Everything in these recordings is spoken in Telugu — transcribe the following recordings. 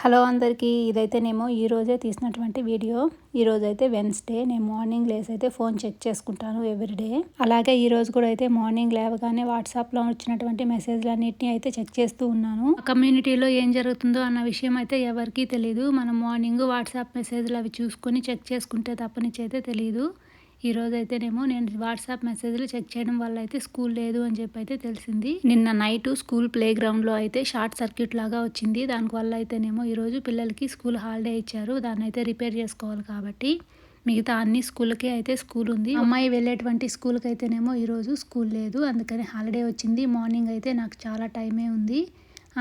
హలో అందరికీ ఇదైతే ఇదైతేనేమో ఈరోజే తీసినటువంటి వీడియో. ఈరోజైతే వెన్స్డే నేను మార్నింగ్ లేసి అయితే ఫోన్ చెక్ చేసుకుంటాను ఎవ్రీడే అలాగే ఈరోజు కూడా అయితే మార్నింగ్ లేవగానే వాట్సాప్లో వచ్చినటువంటి మెసేజ్లన్నింటినీ అయితే చెక్ చేస్తూ ఉన్నాను. కమ్యూనిటీలో ఏం జరుగుతుందో అన్న విషయం అయితే ఎవరికీ తెలియదు మనం మార్నింగ్ వాట్సాప్ మెసేజ్లు అవి చూసుకొని చెక్ చేసుకుంటే తప్పనిచ్చి అయితే తెలియదు ఈరోజు అయితేనేమో నేను వాట్సాప్ మెసేజ్లు చెక్ చేయడం వల్ల అయితే స్కూల్ లేదు అని చెప్పి అయితే తెలిసింది. నిన్న నైట్ స్కూల్ ప్లే గ్రౌండ్లో అయితే షార్ట్ సర్క్యూట్ లాగా వచ్చింది. దానివల్ల అయితేనేమో ఈరోజు పిల్లలకి స్కూల్ హాలిడే ఇచ్చారు. దాన్ని అయితే రిపేర్ చేసుకోవాలి కాబట్టి. మిగతా అన్ని స్కూల్కే అయితే స్కూల్ ఉంది. అమ్మాయి వెళ్ళేటువంటి స్కూల్కి అయితేనేమో ఈరోజు స్కూల్ లేదు. అందుకని హాలిడే వచ్చింది. మార్నింగ్ అయితే నాకు చాలా టైమే ఉంది.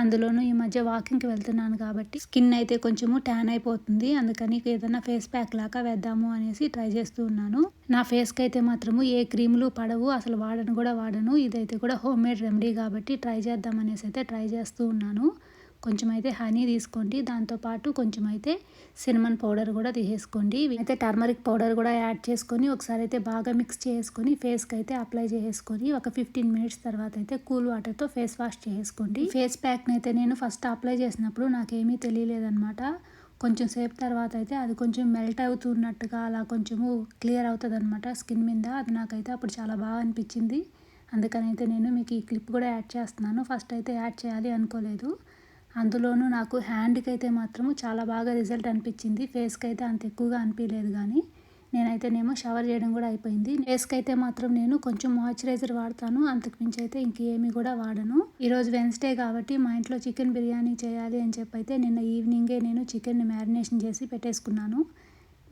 అందులోనూ ఈ మధ్య వాకింగ్కి వెళ్తున్నాను కాబట్టి స్కిన్ అయితే కొంచెము ట్యాన్ అయిపోతుంది. అందుకని ఏదైనా ఫేస్ ప్యాక్ లాగా వేద్దాము అనేసి ట్రై చేస్తూ ఉన్నాను. నా ఫేస్కి అయితే మాత్రము ఏ క్రీములు పడవు అసలు వాడను కూడా వాడను. ఇదైతే కూడా హోమ్ మేడ్ రెమెడీ కాబట్టి ట్రై చేద్దాం అనేసి అయితే ట్రై చేస్తూ ఉన్నాను. కొంచెం అయితే హనీ తీసుకోండి. దాంతోపాటు కొంచెం అయితే సినిమన్ పౌడర్ కూడా తీసేసుకోండి. అయితే టర్మరిక్ పౌడర్ కూడా యాడ్ చేసుకొని ఒకసారి అయితే బాగా మిక్స్ చేసుకొని ఫేస్కి అయితే అప్లై చేసుకొని ఒక ఫిఫ్టీన్ మినిట్స్ తర్వాత అయితే కూల్ వాటర్తో ఫేస్ వాష్ చేసుకోండి. ఫేస్ ప్యాక్ని అయితే నేను ఫస్ట్ అప్లై చేసినప్పుడు నాకేమీ తెలియలేదనమాట కొంచెం సేపు తర్వాత అయితే అది కొంచెం మెల్ట్ అవుతున్నట్టుగా అలా కొంచెము క్లియర్ అవుతుంది అనమాట స్కిన్ మీద. అది నాకైతే అప్పుడు చాలా బాగా అనిపించింది. అందుకని అయితే నేను మీకు ఈ క్లిప్ కూడా యాడ్ చేస్తున్నాను. ఫస్ట్ అయితే యాడ్ చేయాలి అనుకోలేదు. అందులోనూ నాకు హ్యాండ్కి అయితే మాత్రము చాలా బాగా రిజల్ట్ అనిపించింది. ఫేస్కి అయితే అంత ఎక్కువగా అనిపించలేదు కానీ నేనైతేనేమో షవర్ చేయడం కూడా అయిపోయింది. ఫేస్కి అయితే మాత్రం నేను కొంచెం మాయిశ్చరైజర్ వాడతాను. అంతకుమించి అయితే ఇంకేమీ కూడా వాడను. ఈరోజు వెన్స్డే కాబట్టి మా ఇంట్లో చికెన్ బిర్యానీ చేయాలి అని చెప్పి అయితే నిన్న ఈవినింగే నేను చికెన్ని మ్యారినేషన్ చేసి పెట్టేసుకున్నాను.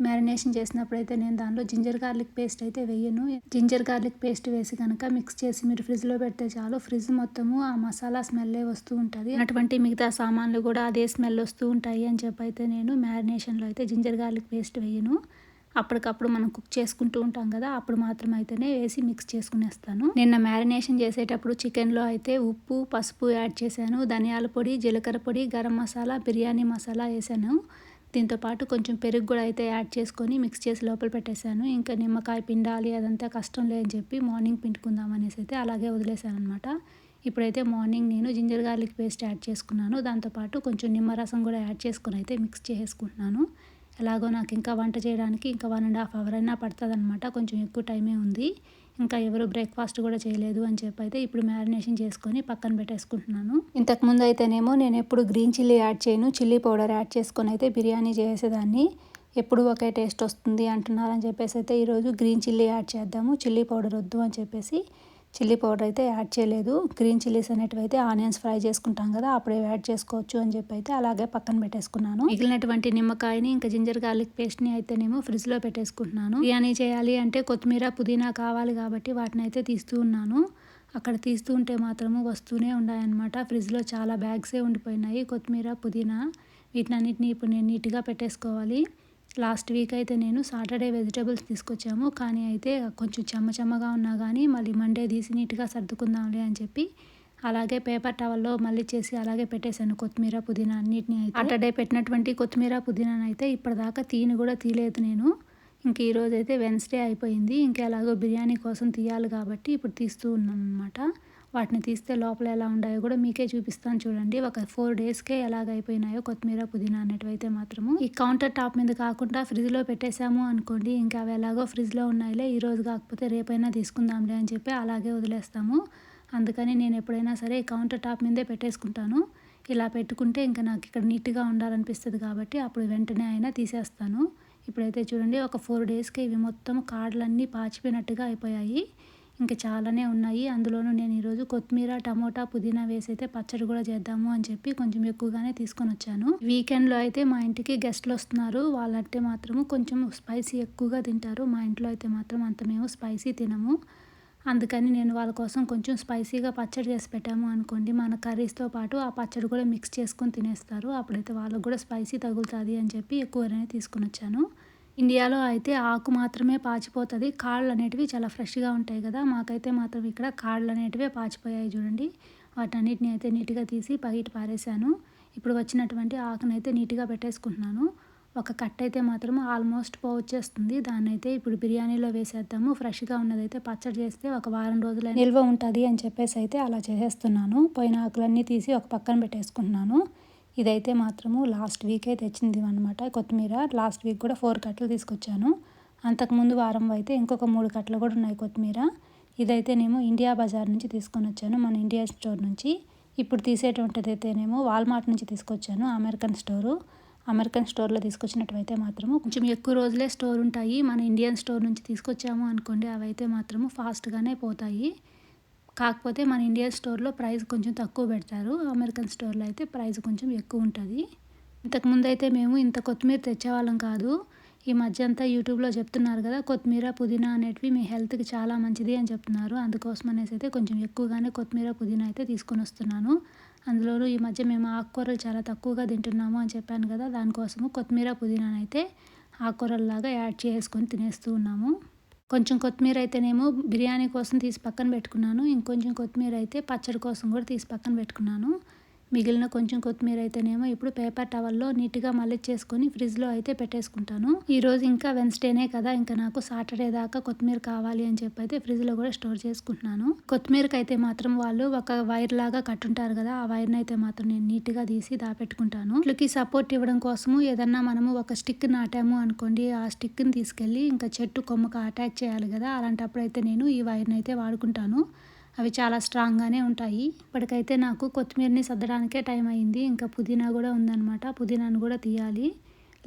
మ్యారినేషన్ చేసినప్పుడు అయితే నేను దానిలో జింజర్ గార్లిక్ పేస్ట్ అయితే వేయను. జింజర్ గార్లిక్ పేస్ట్ వేసి కనుక మిక్స్ చేసి మీరు ఫ్రిడ్జ్లో పెడితే చాలు. ఫ్రిడ్జ్ మొత్తము ఆ మసాలా స్మెల్లే వస్తూ ఉంటుంది. అటువంటి మిగతా సామాన్లు కూడా అదే స్మెల్ వస్తూ ఉంటాయి అని చెప్పి అయితే నేను మ్యారినేషన్లో అయితే జింజర్ గార్లిక్ పేస్ట్ వేయను. అప్పటికప్పుడు మనం కుక్ చేసుకుంటూ ఉంటాం కదా అప్పుడు మాత్రం అయితేనే వేసి మిక్స్ చేసుకునేస్తాను. నిన్న మ్యారినేషన్ చేసేటప్పుడు చికెన్లో అయితే ఉప్పు పసుపు యాడ్ చేశాను. ధనియాల పొడి జీలకర్ర పొడి గరం మసాలా బిర్యానీ మసాలా వేసాను దీంతో పాటు కొంచెం పెరుగు కూడా అయితే యాడ్ చేసుకొని మిక్స్ చేసి లోపల పెట్టేశాను. ఇంకా నిమ్మకాయ పిండాలి అదంతా కష్టం లేదని చెప్పి మార్నింగ్ పిండుకుందాం అనేసి అయితే అలాగే వదిలేశాను అనమాట ఇప్పుడైతే మార్నింగ్ నేను జింజర్ గార్లిక్ పేస్ట్ యాడ్ చేసుకున్నాను. దాంతోపాటు కొంచెం నిమ్మరసం కూడా యాడ్ చేసుకుని అయితే మిక్స్ చేసుకుంటున్నాను ఎలాగో నాకు ఇంకా వంట చేయడానికి ఇంకా వన్ అండ్ హాఫ్ అవర్ అయినా పడుతుంది అనమాట కొంచెం ఎక్కువ టైమే ఉంది. ఇంకా ఎవరు బ్రేక్ఫాస్ట్ కూడా చేయలేదు అని చెప్పి అయితే ఇప్పుడు మ్యారినేషన్ చేసుకొని పక్కన పెట్టేసుకుంటున్నాను. ఇంతకుముందు అయితేనేమో నేను ఎప్పుడు గ్రీన్ చిల్లీ యాడ్ చేయను. చిల్లీ పౌడర్ యాడ్ చేసుకొని అయితే బిర్యానీ చేసేదాన్ని. ఎప్పుడు ఒకే టేస్ట్ వస్తుంది అంటున్నారని చెప్పేసి అయితే ఈరోజు గ్రీన్ చిల్లీ యాడ్ చేద్దాము. చిల్లీ పౌడర్ వద్దు అని చెప్పేసి చిల్లీ పౌడర్ అయితే యాడ్ చేయలేదు. గ్రీన్ చిల్లీస్ అనేటివి అయితే ఆనియన్స్ ఫ్రై చేసుకుంటాం కదా అప్పుడే యాడ్ చేసుకోవచ్చు అని చెప్పి అయితే అలాగే పక్కన పెట్టేసుకున్నాను. మిగిలినటువంటి నిమ్మకాయని ఇంకా జింజర్ గార్లిక్ పేస్ట్ని అయితే నేను ఫ్రిడ్జ్లో పెట్టేసుకుంటున్నాను. బిర్యానీ చేయాలి అంటే కొత్తిమీర పుదీనా కావాలి కాబట్టి వాటిని అయితే తీస్తూ ఉన్నాను. అక్కడ తీస్తూ ఉంటే మాత్రము వస్తూనే ఉన్నాయన్నమాట. ఫ్రిడ్జ్లో చాలా బ్యాగ్సే ఉండిపోయినాయి. కొత్తిమీర పుదీనా వీటినన్నిటిని ఇప్పుడు నేను నీట్గా పెట్టేసుకోవాలి. లాస్ట్ వీక్ అయితే నేను సాటర్డే వెజిటేబుల్స్ తీసుకొచ్చాము. కానీ అయితే కొంచెం చెమ్మ చెమ్మగా ఉన్నా కానీ మళ్ళీ మండే తీసి నీట్గా సర్దుకుందాంలే అని చెప్పి అలాగే పేపర్ టవల్లో మళ్ళీ చేసి అలాగే పెట్టేశాను. కొత్తిమీర పుదీనా అన్నిటిని అయితే. సాటర్డే పెట్టినటువంటి కొత్తిమీర పుదీనా అయితే ఇప్పటిదాకా తీని కూడా తీయలేదు నేను. ఇంక ఈరోజు అయితే వెన్స్డే అయిపోయింది. ఇంకా ఎలాగో బిర్యానీ కోసం తీయాలి కాబట్టి ఇప్పుడు తీస్తూ ఉన్నాను అనమాట వాటిని తీస్తే లోపల ఎలా ఉన్నాయో కూడా మీకే చూపిస్తాను చూడండి. ఒక ఫోర్ డేస్కే ఎలాగైపోయినాయో కొత్తిమీర పుదీనా అనేటివైతే మాత్రము. ఈ కౌంటర్ టాప్ మీద కాకుండా ఫ్రిడ్జ్లో పెట్టేశాము అనుకోండి ఇంకా అవి ఎలాగో ఫ్రిడ్జ్లో ఉన్నాయిలే ఈ రోజు కాకపోతే రేపైనా తీసుకుందాంలే అని చెప్పి అలాగే వదిలేస్తాము. అందుకని నేను ఎప్పుడైనా సరే కౌంటర్ టాప్ మీదే పెట్టేసుకుంటాను. ఇలా పెట్టుకుంటే ఇంకా నాకు ఇక్కడ నీట్గా ఉండాలనిపిస్తుంది కాబట్టి అప్పుడు వెంటనే అయినా తీసేస్తాను. ఇప్పుడైతే చూడండి ఒక ఫోర్ డేస్కి ఇవి మొత్తం కార్డులన్నీ పాచిపోయినట్టుగా అయిపోయాయి. ఇంకా చాలానే ఉన్నాయి. అందులోనూ నేను ఈరోజు కొత్తిమీర టమోటా పుదీనా వేసి అయితే పచ్చడి కూడా చేద్దాము అని చెప్పి కొంచెం ఎక్కువగానే తీసుకొని వచ్చాను. వీకెండ్లో అయితే మా ఇంటికి గెస్ట్లు వస్తున్నారు. వాళ్ళంటే మాత్రము కొంచెం స్పైసీ ఎక్కువగా తింటారు. మా ఇంట్లో అయితే మాత్రం అంత మేము స్పైసీ తినము. అందుకని నేను వాళ్ళ కోసం కొంచెం స్పైసీగా పచ్చడి చేసి పెట్టాము అనుకోండి. మన కర్రీస్తో పాటు ఆ పచ్చడి కూడా మిక్స్ చేసుకొని తినేస్తారు. అప్పుడైతే వాళ్ళకు కూడా స్పైసీ తగులుతుంది అని చెప్పి ఎక్కువనే తీసుకొని వచ్చాను. ఇండియాలో అయితే ఆకు మాత్రమే పాచిపోతుంది. కాళ్ళు అనేటివి చాలా ఫ్రెష్గా ఉంటాయి కదా. మాకైతే మాత్రం ఇక్కడ కాళ్ళు అనేటివే పాచిపోయాయి చూడండి. వాటన్నిటిని అయితే నీట్గా తీసి బయట పారేశాను. ఇప్పుడు వచ్చినటువంటి ఆకునైతే నీట్గా పెట్టేసుకుంటున్నాను. ఒక కట్ అయితే మాత్రం ఆల్మోస్ట్ పోవచ్చేస్తుంది. దాన్ని అయితే ఇప్పుడు బిర్యానీలో వేసేద్దాము. ఫ్రెష్గా ఉన్నదైతే పచ్చడి చేస్తే ఒక వారం రోజుల నిల్వ ఉంటుంది అని చెప్పేసి అయితే అలా చేసేస్తున్నాను. పోయిన ఆకులన్నీ తీసి ఒక పక్కన పెట్టేసుకుంటున్నాను. ఇదైతే మాత్రము లాస్ట్ వీకే తెచ్చింది అనమాట కొత్తిమీర లాస్ట్ వీక్ కూడా ఫోర్ కట్టలు తీసుకొచ్చాను. అంతకుముందు వారం అయితే ఇంకొక మూడు కట్టలు కూడా ఉన్నాయి కొత్తిమీర. ఇదైతేనేమో ఇండియా బజార్ నుంచి తీసుకొని వచ్చాను మన ఇండియా స్టోర్ నుంచి. ఇప్పుడు తీసేటువంటిది అయితేనేమో వాల్మార్ట్ నుంచి తీసుకొచ్చాను అమెరికన్ స్టోరు. అమెరికన్ స్టోర్లో తీసుకొచ్చినట్టువైతే మాత్రము కొంచెం ఎక్కువ రోజులే స్టోర్ ఉంటాయి. మన ఇండియన్ స్టోర్ నుంచి తీసుకొచ్చాము అనుకోండి అవైతే మాత్రము ఫాస్ట్గానే పోతాయి. కాకపోతే మన ఇండియన్ స్టోర్లో ప్రైస్ కొంచెం తక్కువ పెడతారు. అమెరికన్ స్టోర్లో అయితే ప్రైస్ కొంచెం ఎక్కువ ఉంటుంది. ఇంతకుముందు అయితే మేము ఇంత కొత్తిమీర తెచ్చేవాళ్ళం కాదు. ఈ మధ్య అంతా యూట్యూబ్లో చెప్తున్నారు కదా కొత్తిమీర పుదీనా అనేటివి మీ హెల్త్కి చాలా మంచిది అని చెప్తున్నారు. అందుకోసం అనేసి అయితే కొంచెం ఎక్కువగానే కొత్తిమీర పుదీనా అయితే తీసుకొని వస్తున్నాను. అందులోనూ ఈ మధ్య మేము ఆకుకూరలు చాలా తక్కువగా తింటున్నాము అని చెప్పాను కదా దానికోసము కొత్తిమీర పుదీనానైతే ఆకుకూరల్లాగా యాడ్ చేసుకొని తినేస్తూ ఉన్నాము. కొంచెం కొత్తిమీర అయితేనేమో బిర్యానీ కోసం తీసి పక్కన పెట్టుకున్నాను. ఇంకొంచెం కొత్తిమీర అయితే పచ్చడి కోసం కూడా తీసి పక్కన పెట్టుకున్నాను. మిగిలిన కొంచెం కొత్తిమీర అయితేనేమో ఇప్పుడు పేపర్ టవల్లో నీట్గా చేసుకొని ఫ్రిడ్జ్లో అయితే పెట్టేసుకుంటాను. ఈరోజు ఇంకా వెన్స్డేనే కదా ఇంకా నాకు సాటర్డే దాకా కొత్తిమీర కావాలి అని చెప్పి అయితే ఫ్రిడ్జ్లో కూడా స్టోర్ చేసుకుంటున్నాను. కొత్తిమీరకి అయితే మాత్రం వాళ్ళు ఒక వైర్ లాగా కట్టుంటారు కదా ఆ వైర్ని అయితే మాత్రం నేను నీట్గా తీసి దాపెట్టుకుంటాను. ఇట్లకి సపోర్ట్ ఇవ్వడం కోసము ఏదన్నా మనము ఒక స్టిక్ నాటాము అనుకోండి ఆ స్టిక్ని తీసుకెళ్ళి ఇంకా చెట్టు కొమ్మకు అటాచ్ చేయాలి కదా అలాంటప్పుడు అయితే నేను ఈ వైర్ని అయితే వాడుకుంటాను. అవి చాలా స్ట్రాంగ్గానే ఉంటాయి. ఇప్పటికైతే నాకు కొత్తిమీరని సర్దడానికే టైం అయింది. ఇంకా పుదీనా కూడా ఉందన్నమాట. పుదీనాను కూడా తీయాలి.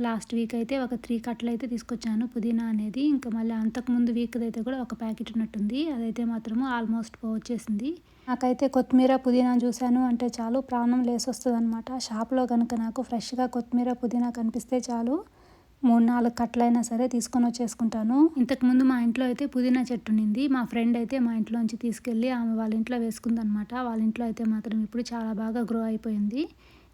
లాస్ట్ వీక్ అయితే ఒక త్రీ కట్టలు అయితే తీసుకొచ్చాను పుదీనా అనేది. ఇంకా మళ్ళీ అంతకుముందు వీక్ అయితే కూడా ఒక ప్యాకెట్ ఉన్నట్టుంది. అదైతే మాత్రము ఆల్మోస్ట్ వచ్చేసింది నాకైతే కొత్తిమీర పుదీనా చూశాను అంటే చాలు ప్రాణం లేసొస్తుంది అనమాట షాప్లో కనుక నాకు ఫ్రెష్గా కొత్తిమీర పుదీనా కనిపిస్తే చాలు. మూడు నాలుగు కట్టలైనా సరే తీసుకొని వచ్చేసుకుంటాను. ఇంతకుముందు మా ఇంట్లో అయితే పుదీనా చెట్టు ఉండింది. మా ఫ్రెండ్ అయితే మా ఇంట్లోంచి తీసుకెళ్ళి ఆమె వాళ్ళ ఇంట్లో వేసుకుందనమాట వాళ్ళ ఇంట్లో అయితే మాత్రం ఇప్పుడు చాలా బాగా గ్రో అయిపోయింది.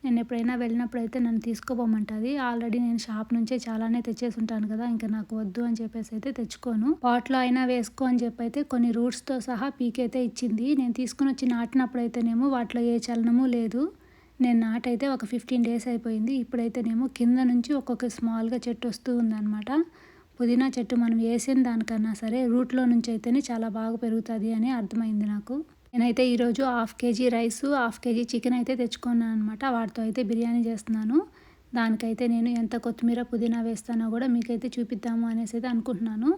నేను ఎప్పుడైనా వెళ్ళినప్పుడు అయితే నన్ను తీసుకోపోమంటుంది. ఆల్రెడీ నేను షాప్ నుంచే చాలానే తెచ్చేసి ఉంటాను కదా ఇంకా నాకు వద్దు అని చెప్పేసి అయితే తెచ్చుకోను. పాట్లో అయినా వేసుకో అని చెప్పి అయితే కొన్ని రూట్స్తో సహా పీకైతే ఇచ్చింది. నేను తీసుకుని వచ్చి నాటినప్పుడు అయితేనేమో వాటిలో ఏ చలనము లేదు. నేను నాటైతే ఒక ఫిఫ్టీన్ డేస్ అయిపోయింది. ఇప్పుడైతేనేమో కింద నుంచి ఒక్కొక్క స్మాల్గా చెట్టు వస్తూ ఉందన్నమాట. పుదీనా చెట్టు మనం వేసిన దానికన్నా సరే రూట్లో నుంచి అయితేనే చాలా బాగా పెరుగుతుంది అని అర్థమైంది నాకు. నేనైతే ఈరోజు half KG rice half KG chicken అయితే తెచ్చుకున్నాను అనమాట వాటితో అయితే బిర్యానీ చేస్తున్నాను. దానికైతే నేను ఎంత కొత్తిమీర పుదీనా వేస్తానో కూడా మీకైతే చూపిద్దాము అనేసి అయితే అనుకుంటున్నాను.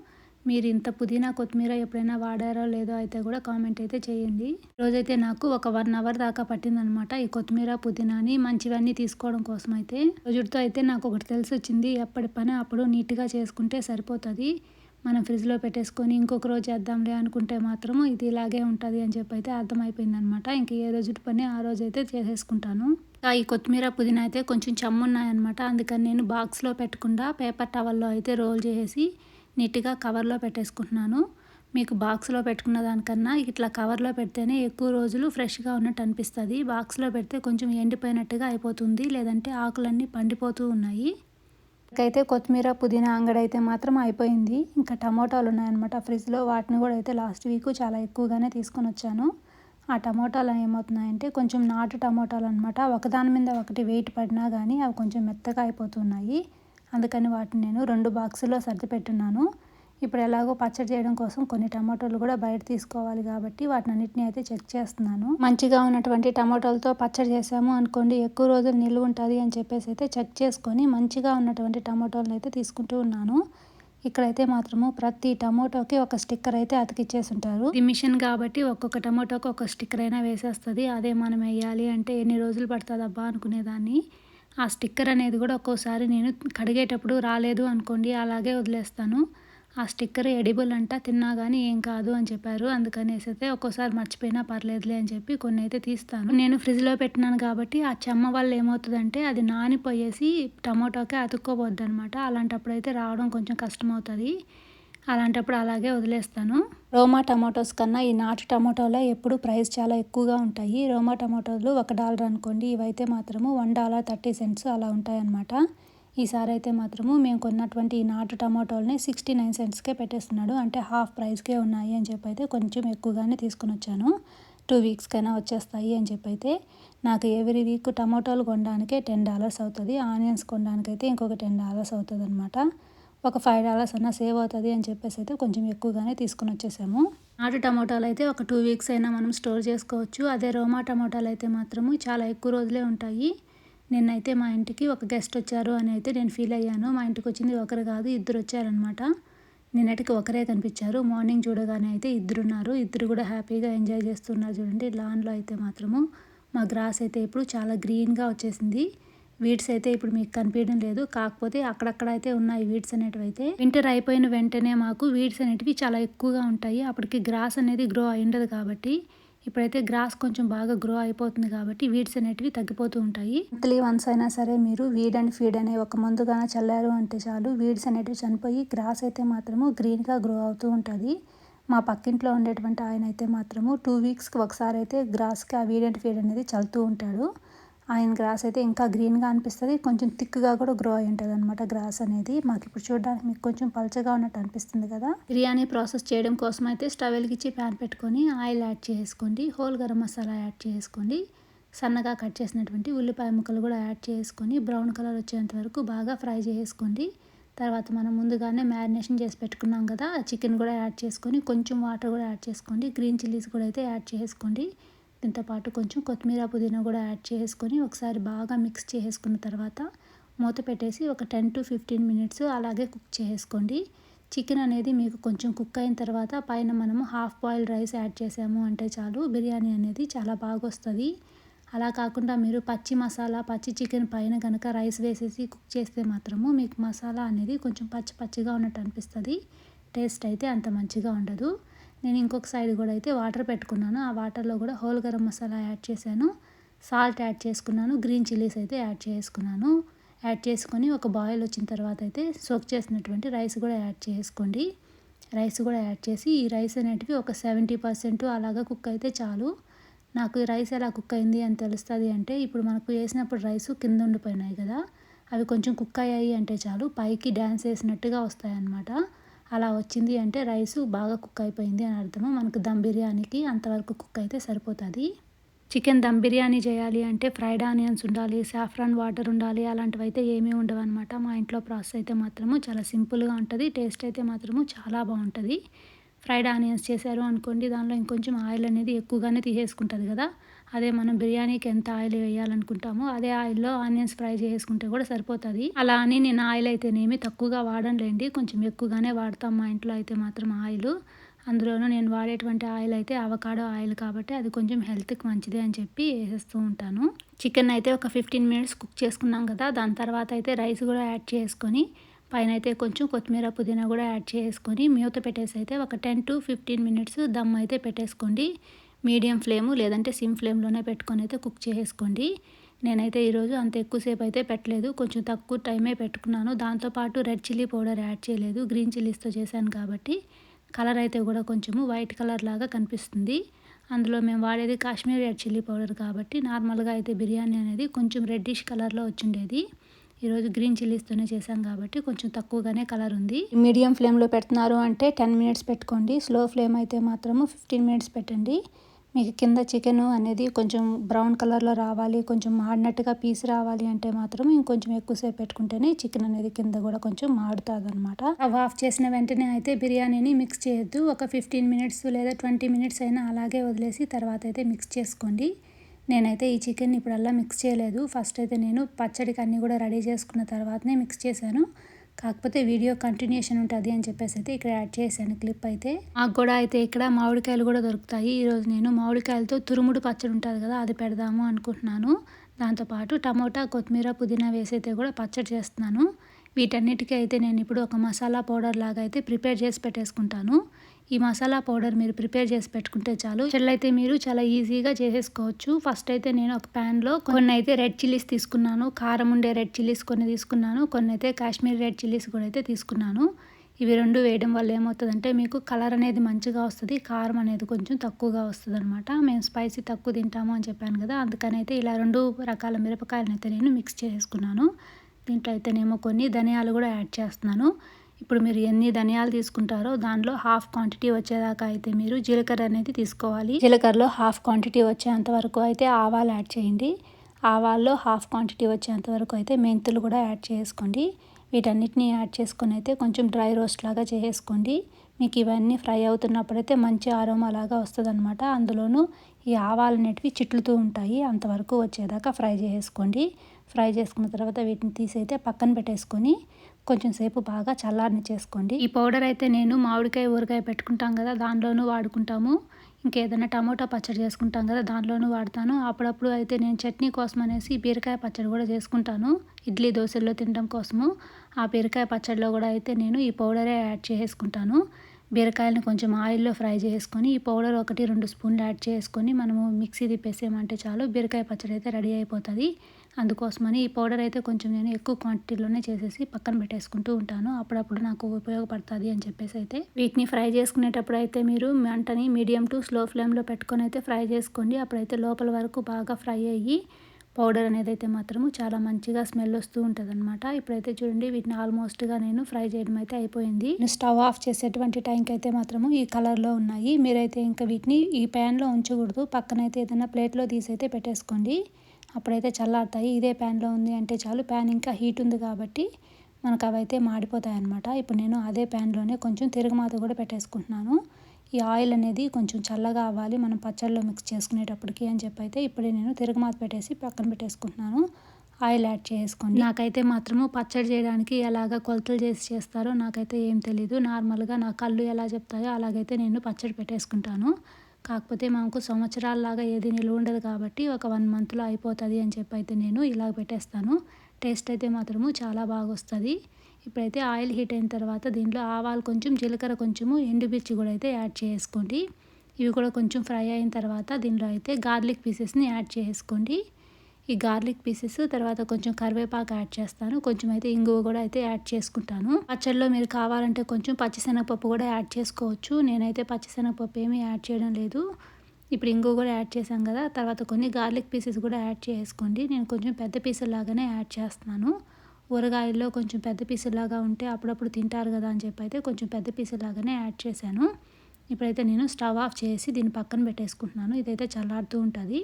మీరు ఇంత పుదీనా కొత్తిమీర ఎప్పుడైనా వాడారో లేదో అయితే కూడా కామెంట్ అయితే చేయండి. రోజైతే నాకు ఒక వన్ అవర్ దాకా పట్టిందనమాట ఈ కొత్తిమీర పుదీనాని మంచివన్నీ తీసుకోవడం కోసం అయితే. రోజుతో అయితే నాకు ఒకటి తెలిసి వచ్చింది ఎప్పటి పని అప్పుడు నీట్గా చేసుకుంటే సరిపోతుంది. మనం ఫ్రిడ్జ్లో పెట్టేసుకొని ఇంకొక రోజు చేద్దాంలే అనుకుంటే మాత్రం ఇది ఇలాగే ఉంటుంది అని చెప్పి అయితే అర్థమైపోయింది అనమాట ఇంక ఏ రోజు పని ఆ రోజు అయితే చేసేసుకుంటాను. ఈ కొత్తిమీర పుదీనా అయితే కొంచెం చమ్మున్నాయన్నమాట అందుకని నేను బాక్స్లో పెట్టకుండా పేపర్ టవల్లో అయితే రోల్ చేసి నీట్గా కవర్లో పెట్టేసుకుంటున్నాను. మీకు బాక్స్లో పెట్టుకున్న దానికన్నా ఇట్లా కవర్లో పెడితేనే ఎక్కువ రోజులు ఫ్రెష్గా ఉన్నట్టు అనిపిస్తుంది. బాక్స్లో పెడితే కొంచెం ఎండిపోయినట్టుగా అయిపోతుంది. లేదంటే ఆకులన్నీ పండిపోతూ ఉన్నాయి. అయితే కొత్తిమీర పుదీనా అంగడి అయితే మాత్రం అయిపోయింది. ఇంకా టమోటాలు ఉన్నాయన్నమాట ఫ్రిడ్జ్లో. వాటిని కూడా అయితే లాస్ట్ వీక్ చాలా ఎక్కువగానే తీసుకొని వచ్చాను. ఆ టమోటాలు ఏమవుతున్నాయంటే కొంచెం నాటు టమోటాలు అనమాట ఒకదాని మీద ఒకటి వెయిట్ పడినా కానీ అవి కొంచెం మెత్తగా అయిపోతున్నాయి. అందుకని వాటిని నేను రెండు బాక్సుల్లో సర్దిపెట్టున్నాను ఇప్పుడు ఎలాగో పచ్చడి చేయడం కోసం కొన్ని టమాటోలు కూడా బయట తీసుకోవాలి కాబట్టి వాటిని అన్నిటిని అయితే చెక్ చేస్తున్నాను. మంచిగా ఉన్నటువంటి టమాటోలతో పచ్చడి చేసాము అనుకోండి ఎక్కువ రోజులు నిల్వ ఉంటుంది అని చెప్పేసి అయితే చెక్ చేసుకొని మంచిగా ఉన్నటువంటి టమాటోలను అయితే తీసుకుంటూ ఉన్నాను. ఇక్కడైతే మాత్రము ప్రతి టమోటోకి ఒక స్టిక్కర్ అయితే అతికిచ్చేసి ఉంటారు ఈ మిషన్ కాబట్టి ఒక్కొక్క టమోటోకి ఒక స్టిక్కర్ అయినా వేసేస్తుంది. అదే మనం వేయాలి అంటే ఎన్ని రోజులు పడుతుంది అబ్బా అనుకునేదాన్ని. ఆ స్టిక్కర్ అనేది కూడా ఒక్కోసారి నేను కడిగేటప్పుడు రాలేదు అనుకోండి అలాగే వదిలేస్తాను. ఆ స్టిక్కర్ ఎడిబుల్ అంట తిన్నా కానీ ఏం కాదు అని చెప్పారు. అందుకనేసి అయితే ఒక్కోసారి మర్చిపోయినా పర్లేదులే అని చెప్పి కొన్ని అయితే తీస్తాను. నేను ఫ్రిడ్జ్లో పెట్టినాను కాబట్టి ఆ చెమ్మ వల్ల ఏమవుతుందంటే అది నానిపోయేసి టమాటోకే అతుక్కోబోద్ది అనమాట అలాంటప్పుడు అయితే రావడం కొంచెం కష్టం అవుతుంది అలాంటప్పుడు అలాగే వదిలేస్తాను. రోమా టమాటోస్ కన్నా ఈ నాటు టమాటోలో ఎప్పుడు ప్రైస్ చాలా ఎక్కువగా ఉంటాయి. రోమా టమాటోలు ఒక డాలర్ అనుకోండి ఇవైతే మాత్రము వన్ డాలర్ థర్టీ సెంట్స్ అలా ఉంటాయన్నమాట. ఈసారి అయితే మాత్రము మేము కొన్నటువంటి ఈ నాటు టమాటోల్ని సిక్స్టీ నైన్ సెంట్స్కే పెట్టేస్తున్నాడు. అంటే హాఫ్ ప్రైస్కే ఉన్నాయి అని చెప్పి అయితే కొంచెం ఎక్కువగానే తీసుకుని వచ్చాను. టూ వీక్స్కైనా వచ్చేస్తాయి అని చెప్పి అయితే నాకు ఎవ్రీ వీక్ టమాటోలు కొనడానికే టెన్ డాలర్స్ అవుతుంది. ఆనియన్స్ కొనడానికైతే ఇంకొక టెన్ డాలర్స్ అవుతుంది అనమాట ఒక ఫైవ్ డాలర్స్ అన్నా సేవ్ అవుతుంది అని చెప్పేసి అయితే కొంచెం ఎక్కువగానే తీసుకుని వచ్చేసాము. నాటు టమాటాలు అయితే ఒక టూ వీక్స్ అయినా మనం స్టోర్ చేసుకోవచ్చు. అదే రోమా టమాటాలు అయితే మాత్రము చాలా ఎక్కువ రోజులే ఉంటాయి. నిన్నైతే మా ఇంటికి ఒక గెస్ట్ వచ్చారు అని అయితే నేను ఫీల్ అయ్యాను. మా ఇంటికి వచ్చింది ఒకరు కాదు ఇద్దరు వచ్చారనమాట నిన్నటికి ఒకరే కనిపించారు. మార్నింగ్ చూడగానే అయితే ఇద్దరు ఉన్నారు. ఇద్దరు కూడా హ్యాపీగా ఎంజాయ్ చేస్తున్నారు చూడండి. లాన్లో అయితే మాత్రము మా గ్రాస్ అయితే ఇప్పుడు చాలా గ్రీన్గా వచ్చేసింది. వీడ్స్ అయితే ఇప్పుడు మీకు కనిపించడం లేదు. కాకపోతే అక్కడక్కడ అయితే ఉన్నాయి వీడ్స్ అనేటివి అయితే వింటర్ అయిపోయిన వెంటనే మాకు వీడ్స్ అనేటివి చాలా ఎక్కువగా ఉంటాయి. అప్పటికి గ్రాస్ అనేది గ్రో అయి ఉండదు కాబట్టి ఇప్పుడైతే గ్రాస్ కొంచెం బాగా గ్రో అయిపోతుంది కాబట్టి వీడ్స్ అనేటివి తగ్గిపోతూ ఉంటాయి. మంత్లీ వన్స్ అయినా సరే మీరు వీడ్ అండ్ ఫీడ్ అనే ఒక ముందుగా చల్లారు అంటే చాలు. వీడ్స్ అనేటివి చనిపోయి గ్రాస్ అయితే మాత్రము గ్రీన్గా గ్రో అవుతూ ఉంటుంది. మా పక్కింట్లో ఉండేటువంటి ఆయన అయితే మాత్రము టూ వీక్స్కి ఒకసారి అయితే గ్రాస్కి ఆ వీడ్ అండ్ ఫీడ్ అనేది చల్లుతూ ఉంటాడు. ఆయన గ్రాస్ అయితే ఇంకా గ్రీన్గా అనిపిస్తుంది. కొంచెం థిక్గా కూడా గ్రో అయి ఉంటుంది అనమాట గ్రాస్ అనేది. మాకు ఇప్పుడు చూడడానికి మీకు కొంచెం పలచగా ఉన్నట్టు అనిపిస్తుంది కదా. బిర్యానీ ప్రాసెస్ చేయడం కోసం అయితే స్టవ్ వెలిగించి ప్యాన్ పెట్టుకొని ఆయిల్ యాడ్ చేసుకోండి. హోల్ గరం మసాలా యాడ్ చేసుకోండి. సన్నగా కట్ చేసినటువంటి ఉల్లిపాయ ముక్కలు కూడా యాడ్ చేసుకొని బ్రౌన్ కలర్ వచ్చేంత వరకు బాగా ఫ్రై చేసుకోండి. తర్వాత మనం ముందుగానే మ్యారినేషన్ చేసి పెట్టుకున్నాం కదా చికెన్ కూడా యాడ్ చేసుకొని కొంచెం వాటర్ కూడా యాడ్ చేసుకోండి. గ్రీన్ చిల్లీస్ కూడా అయితే యాడ్ చేసుకోండి. దీంతో పాటు కొంచెం కొత్తిమీర పుదీనా కూడా యాడ్ చేసుకొని ఒకసారి బాగా మిక్స్ చేసుకున్న తర్వాత మూత పెట్టేసి ఒక టెన్ టు ఫిఫ్టీన్ మినిట్స్ అలాగే కుక్ చేసుకోండి. చికెన్ అనేది మీకు కొంచెం కుక్ అయిన తర్వాత పైన మనము హాఫ్ బాయిల్ రైస్ యాడ్ చేసాము అంటే చాలు బిర్యానీ అనేది చాలా బాగా వస్తుంది. అలా కాకుండా మీరు పచ్చి మసాలా పచ్చి చికెన్ పైన కనుక రైస్ వేసేసి కుక్ చేస్తే మాత్రము మీకు మసాలా అనేది కొంచెం పచ్చి పచ్చిగా ఉన్నట్టు అనిపిస్తుంది. టేస్ట్ అయితే అంత మంచిగా ఉండదు. నేను ఇంకొక సైడ్ కూడా అయితే వాటర్ పెట్టుకున్నాను. ఆ వాటర్లో కూడా హోల్ గరం మసాలా యాడ్ చేశాను. సాల్ట్ యాడ్ చేసుకున్నాను. గ్రీన్ చిల్లీస్ అయితే యాడ్ చేసుకున్నాను. యాడ్ చేసుకొని ఒక బాయిల్ వచ్చిన తర్వాత అయితే సోక్ చేసినటువంటి రైస్ కూడా యాడ్ చేసుకోండి. రైస్ కూడా యాడ్ చేసి ఈ రైస్ అనేటివి ఒక సెవెంటీ పర్సెంట్ అలాగా కుక్ అయితే చాలు. నాకు రైస్ ఎలా కుక్ అయింది అని తెలుస్తుంది అంటే ఇప్పుడు మనకు వేసినప్పుడు రైస్ కింద ఉండిపోయినాయి కదా. అవి కొంచెం కుక్ అయ్యాయి అంటే చాలు. పైకి డ్యాన్స్ వేసినట్టుగా వస్తాయి అన్నమాట అలా వచ్చింది అంటే రైస్ బాగా కుక్ అయిపోయింది అని అర్థము. మనకు దమ్ బిర్యానీకి అంతవరకు కుక్ అయితే సరిపోతుంది. చికెన్ దమ్ బిర్యానీ చేయాలి అంటే ఫ్రైడ్ ఆనియన్స్ ఉండాలి సాఫ్రాన్ వాటర్ ఉండాలి అలాంటివి అయితే ఏమీ ఉండవు అనమాట మా ఇంట్లో ప్రాసెస్ అయితే మాత్రము చాలా సింపుల్గా ఉంటుంది టేస్ట్ అయితే మాత్రము చాలా బాగుంటుంది. ఫ్రైడ్ ఆనియన్స్ చేశారు అనుకోండి దానిలో ఇంకొంచెం ఆయిల్ అనేది ఎక్కువగానే తీసేసుకుంటుంది కదా. అదే మనం బిర్యానీకి ఎంత ఆయిల్ వేయాలనుకుంటామో అదే ఆయిల్లో ఆనియన్స్ ఫ్రై చేసుకుంటే కూడా సరిపోతుంది. అలా అని నేను ఆయిల్ అయితేనేమి తక్కువగా వాడనులేండి కొంచెం ఎక్కువగానే వాడతాం మా ఇంట్లో అయితే మాత్రం ఆయిల్. అందులోనూ నేను వాడేటువంటి ఆయిల్ అయితే అవకాడో ఆయిల్ కాబట్టి అది కొంచెం హెల్త్కి మంచిది అని చెప్పి వేసేస్తూ ఉంటాను. చికెన్ అయితే ఒక ఫిఫ్టీన్ మినిట్స్ కుక్ చేసుకున్నాం కదా దాని తర్వాత అయితే రైస్ కూడా యాడ్ చేసుకొని పైన అయితే కొంచెం కొత్తిమీర పుదీనా కూడా యాడ్ చేసుకొని మూత పెట్టేసి అయితే ఒక ten to fifteen minutes dum అయితే పెట్టేసుకోండి. మీడియం ఫ్లేము లేదంటే సిమ్ ఫ్లేమ్లోనే పెట్టుకొని అయితే కుక్ చేసుకోండి. నేనైతే ఈరోజు అంత ఎక్కువసేపు అయితే పెట్టలేదు. కొంచెం తక్కువ టైమే పెట్టుకున్నాను. దాంతోపాటు రెడ్ చిల్లీ పౌడర్ యాడ్ చేయలేదు. గ్రీన్ చిల్లీస్తో చేశాను కాబట్టి కలర్ అయితే కూడా కొంచెము వైట్ కలర్ లాగా కనిపిస్తుంది. అందులో మేము వాడేది కాశ్మీర్ రెడ్ చిల్లీ పౌడర్ కాబట్టి నార్మల్గా అయితే బిర్యానీ అనేది కొంచెం రెడ్డిష్ కలర్లో వచ్చిండేది. ఈరోజు గ్రీన్ చిల్లీస్తోనే చేసాం కాబట్టి కొంచెం తక్కువగానే కలర్ ఉంది. మీడియం ఫ్లేమ్లో పెడుతున్నారు అంటే టెన్ మినిట్స్ పెట్టుకోండి. స్లో ఫ్లేమ్ అయితే మాత్రము ఫిఫ్టీన్ మినిట్స్ పెట్టండి. మీకు కింద చికెన్ అనేది కొంచెం బ్రౌన్ కలర్లో రావాలి కొంచెం మాడినట్టుగా పీస్ రావాలి అంటే మాత్రం ఇంకొంచెం ఎక్కువసేపు పెట్టుకుంటేనే చికెన్ అనేది కింద కూడా కొంచెం మాడుతుంది అనమాట అవి ఆఫ్ చేసిన వెంటనే అయితే బిర్యానీని మిక్స్ చేయొద్దు. ఒక ఫిఫ్టీన్ మినిట్స్ లేదా ట్వంటీ మినిట్స్ అయినా అలాగే వదిలేసి తర్వాత అయితే మిక్స్ చేసుకోండి. నేనైతే ఈ చికెన్ ఇప్పుడల్లా మిక్స్ చేయలేదు. ఫస్ట్ అయితే నేను పచ్చడికి అన్నీ కూడా రెడీ చేసుకున్న తర్వాతనే మిక్స్ చేశాను. కాకపోతే వీడియో కంటిన్యూషన్ ఉంటుంది అని చెప్పేసి అయితే ఇక్కడ యాడ్ చేశాను క్లిప్ అయితే. నాకు కూడా అయితే ఇక్కడ మామిడికాయలు కూడా దొరుకుతాయి. ఈరోజు నేను మామిడికాయలతో తురుముడు పచ్చడి ఉంటుంది కదా అది పెడదాము అనుకుంటున్నాను. దాంతోపాటు టమోటా కొత్తిమీర పుదీనా వేసి అయితే కూడా పచ్చడి చేస్తున్నాను. వీటన్నిటికీ అయితే నేను ఇప్పుడు ఒక మసాలా పౌడర్ లాగా అయితే ప్రిపేర్ చేసి పెట్టేసుకుంటాను. ఈ మసాలా పౌడర్ మీరు ప్రిపేర్ చేసి పెట్టుకుంటే చాలు. అయితే మీరు చాలా ఈజీగా చేసేసుకోవచ్చు. ఫస్ట్ అయితే నేను ఒక ప్యాన్లో కొన్ని అయితే రెడ్ చిల్లీస్ తీసుకున్నాను. కారం ఉండే రెడ్ చిల్లీస్ కొన్ని తీసుకున్నాను. కొన్ని అయితే కాశ్మీర్ రెడ్ చిల్లీస్ కూడా అయితే తీసుకున్నాను. ఇవి రెండు వేయడం వల్ల ఏమవుతుందంటే మీకు కలర్ అనేది మంచిగా వస్తుంది కారం అనేది కొంచెం తక్కువగా వస్తుంది అనమాట మేము స్పైసీ తక్కువ తింటాము అని చెప్పాను కదా అందుకని అయితే ఇలా రెండు రకాల మిరపకాయలను అయితే నేను మిక్స్ చేసుకున్నాను దీంట్లో అయితేనేమో కొన్ని ధనియాలు కూడా యాడ్ చేస్తున్నాను. ఇప్పుడు మీరు ఎన్ని ధనియాలు తీసుకుంటారో దానిలో హాఫ్ క్వాంటిటీ వచ్చేదాకా అయితే మీరు జీలకర్ర అనేది తీసుకోవాలి. జీలకర్రలో హాఫ్ క్వాంటిటీ వచ్చేంత వరకు అయితే ఆవాలు యాడ్ చేయండి. ఆవాల్లో హాఫ్ క్వాంటిటీ వచ్చేంత వరకు అయితే మెంతులు కూడా యాడ్ చేసుకోండి. వీటన్నిటిని యాడ్ చేసుకొని అయితే కొంచెం డ్రై రోస్ట్ లాగా చేసుకోండి మీకు ఇవన్నీ ఫ్రై అవుతున్నప్పుడైతే మంచి ఆరోమా లాగా వస్తుంది అనమాట అందులోనూ ఈ ఆవాలు అనేటివి చిట్లుతూ ఉంటాయి. అంతవరకు వచ్చేదాకా ఫ్రై చేసుకోండి ఫ్రై చేసుకున్న తర్వాత వీటిని తీసి అయితే పక్కన పెట్టేసుకొని కొంచెం సేపు బాగా చల్లారని చేసుకోండి. ఈ పౌడర్ అయితే నేను మామిడికాయ ఊరగాయ పెట్టుకుంటాం కదా దానిలోనూ వాడుకుంటాము. ఇంకేదైనా టమోటా పచ్చడి చేసుకుంటాం కదా దానిలోనూ వాడతాను. అప్పుడప్పుడు అయితే నేను చట్నీ కోసం అనేసి బీరకాయ పచ్చడి కూడా చేసుకుంటాను. ఇడ్లీ దోశల్లో తినడం కోసము. ఆ బీరకాయ పచ్చడిలో కూడా అయితే నేను ఈ పౌడరే యాడ్ చేసుకుంటాను బీరకాయలను కొంచెం ఆయిల్లో ఫ్రై చేసుకొని ఈ పౌడర్ ఒకటి రెండు స్పూన్లు యాడ్ చేసుకొని మనము మిక్సీ తిప్పేసేమంటే చాలు బీరకాయ పచ్చడి అయితే రెడీ అయిపోతుంది. అందుకోసమని ఈ పౌడర్ అయితే కొంచెం నేను ఎక్కువ క్వాంటిటీలోనే చేసేసి పక్కన పెట్టేసుకుంటూ ఉంటాను. అప్పుడప్పుడు నాకు ఉపయోగపడుతుంది అని చెప్పేసి అయితే. వీటిని ఫ్రై చేసుకునేటప్పుడు అయితే మీరు మంటని మీడియం టు స్లో ఫ్లేమ్లో పెట్టుకొని అయితే ఫ్రై చేసుకోండి. అప్పుడైతే లోపల వరకు బాగా ఫ్రై అయ్యి పౌడర్ అనేది అయితే మాత్రము చాలా మంచిగా స్మెల్ వస్తూ ఉంటుంది అనమాట ఇప్పుడైతే చూడండి వీటిని ఆల్మోస్ట్గా నేను ఫ్రై చేయడం అయితే అయిపోయింది. స్టవ్ ఆఫ్ చేసేటువంటి టైంకి అయితే మాత్రము ఈ కలర్లో ఉన్నాయి. మీరైతే ఇంకా వీటిని ఈ ప్యాన్లో ఉంచకూడదు. పక్కనైతే ఏదైనా ప్లేట్లో తీసి అయితే పెట్టేసుకోండి. అప్పుడైతే చల్లారుతాయి. ఇదే ప్యాన్లో ఉంది అంటే చాలు. ప్యాన్ ఇంకా హీట్ ఉంది కాబట్టి మనకు అవైతే మాడిపోతాయి అనమాట ఇప్పుడు నేను అదే ప్యాన్లోనే కొంచెం తిరగమాత కూడా పెట్టేసుకుంటున్నాను. ఈ ఆయిల్ అనేది కొంచెం చల్లగా అవ్వాలి. మనం పచ్చళ్ళలో మిక్స్ చేసుకునేటప్పటికి అని చెప్పి అయితే ఇప్పుడే నేను తిరగమాత పెట్టేసి పక్కన పెట్టేసుకుంటున్నాను. ఆయిల్ యాడ్ చేసుకోండి. నాకైతే మాత్రము పచ్చడి చేయడానికి ఎలాగ కొలతలు చేసి చేస్తారో నాకైతే ఏం తెలీదు. నార్మల్గా నా కళ్ళు ఎలా చెప్తాయో అలాగైతే నేను పచ్చడి పెట్టేసుకుంటాను. కాకపోతే మాకు సంవత్సరాలలాగా ఏది నిలువ ఉండదు కాబట్టి ఒక వన్ మంత్లో అయిపోతుంది అని చెప్పి అయితే నేను ఇలా పెట్టేస్తాను. టేస్ట్ అయితే మాత్రము చాలా బాగా వస్తుంది. ఇప్పుడైతే ఆయిల్ హీట్ అయిన తర్వాత దీంట్లో ఆవాలు కొంచెం జీలకర్ర కొంచెము ఎండుమిర్చి కూడా అయితే యాడ్ చేసుకోండి. ఇవి కూడా కొంచెం ఫ్రై అయిన తర్వాత దీనిలో అయితే గార్లిక్ పీసెస్ని యాడ్ చేసుకోండి. ఈ గార్లిక్ పీసెస్ తర్వాత కొంచెం కరివేపాకు యాడ్ చేస్తాను. కొంచెం అయితే ఇంగువ కూడా అయితే యాడ్ చేసుకుంటాను. పచ్చడిలో మీరు కావాలంటే కొంచెం పచ్చిశనగపప్పు కూడా యాడ్ చేసుకోవచ్చు. నేనైతే పచ్చిశనగపప్పు ఏమీ యాడ్ చేయడం లేదు. ఇప్పుడు ఇంగువ కూడా యాడ్ చేశాం కదా తర్వాత కొన్ని గార్లిక్ పీసెస్ కూడా యాడ్ చేసుకోండి. నేను కొంచెం పెద్ద పీసులు లాగానే యాడ్ చేస్తున్నాను. ఊరగాయల్లో కొంచెం పెద్ద పీసులాగా ఉంటే అప్పుడప్పుడు తింటారు కదా అని చెప్పి అయితే కొంచెం పెద్ద పీసులాగానే యాడ్ చేశాను. ఇప్పుడైతే నేను స్టవ్ ఆఫ్ చేసి దీన్ని పక్కన పెట్టేసుకుంటున్నాను. ఇదైతే చల్లారుతూ ఉంటుంది.